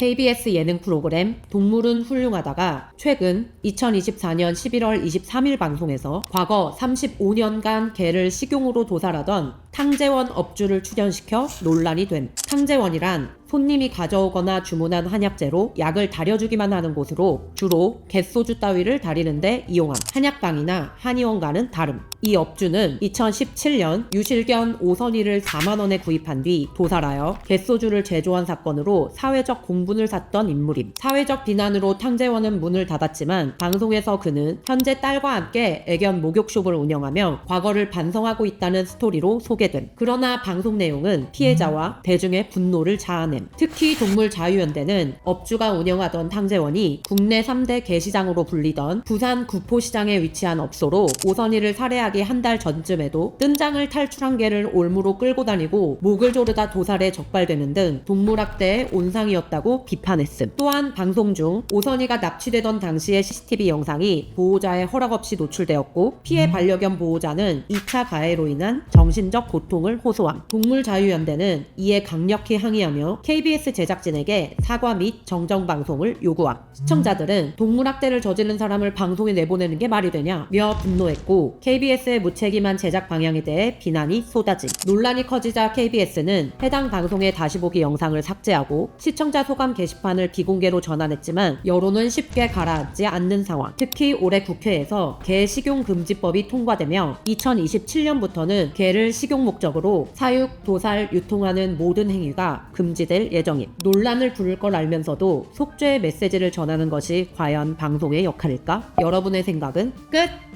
KBS 예능 프로그램 동물은 훌륭하다가 최근 2024년 11월 23일 방송에서 과거 35년간 개를 식용으로 도살하던 탕재원 업주를 출연시켜 논란이 된 탕재원이란 손님이 가져오거나 주문한 한약재로 약을 다려주기만 하는 곳으로 주로 갯소주 따위를 다리는데 이용함. 한약방이나 한의원과는 다름. 이 업주는 2017년 유실견 오선이를 4만원에 구입한 뒤 도살하여 갯소주를 제조한 사건으로 사회적 공분을 샀던 인물임. 사회적 비난으로 탕재원은 문을 닫았지만 방송에서 그는 현재 딸과 함께 애견 목욕숍을 운영하며 과거를 반성하고 있다는 스토리로 소개 됨. 그러나 방송 내용은 피해자와 대중의 분노를 자아냄. 특히 동물자유연대는 업주가 운영하던 탕재원이 국내 3대 개시장으로 불리던 부산 구포시장에 위치한 업소로 오선이를 살해하기 한 달 전쯤에도 뜬장을 탈출한 개를 올무로 끌고 다니고 목을 조르다 도살에 적발되는 등 동물학대의 온상이었다고 비판했음. 또한 방송 중 오선이가 납치되던 당시의 CCTV 영상이 보호자의 허락 없이 노출되었고 피해 반려견 보호자는 2차 가해로 인한 정신적 고통을 호소함. 동물자유연대는 이에 강력히 항의하며 KBS 제작진에게 사과 및 정정 방송을 요구함. 시청자들은 동물학대를 저지른 사람을 방송에 내보내는 게 말이 되냐며 분노했고 KBS의 무책임한 제작 방향에 대해 비난이 쏟아짐. 논란이 커지자 KBS는 해당 방송의 다시 보기 영상을 삭제하고 시청자 소감 게시판을 비공개로 전환했지만 여론은 쉽게 가라앉지 않는 상황. 특히 올해 국회에서 개 식용 금지법이 통과되며 2027년부터는 개를 식용 목적으로 사육, 도살, 유통하는 모든 행위가 금지될 예정임. 논란을 부를 걸 알면서도 속죄의 메시지를 전하는 것이 과연 방송의 역할일까? 여러분의 생각은 끝!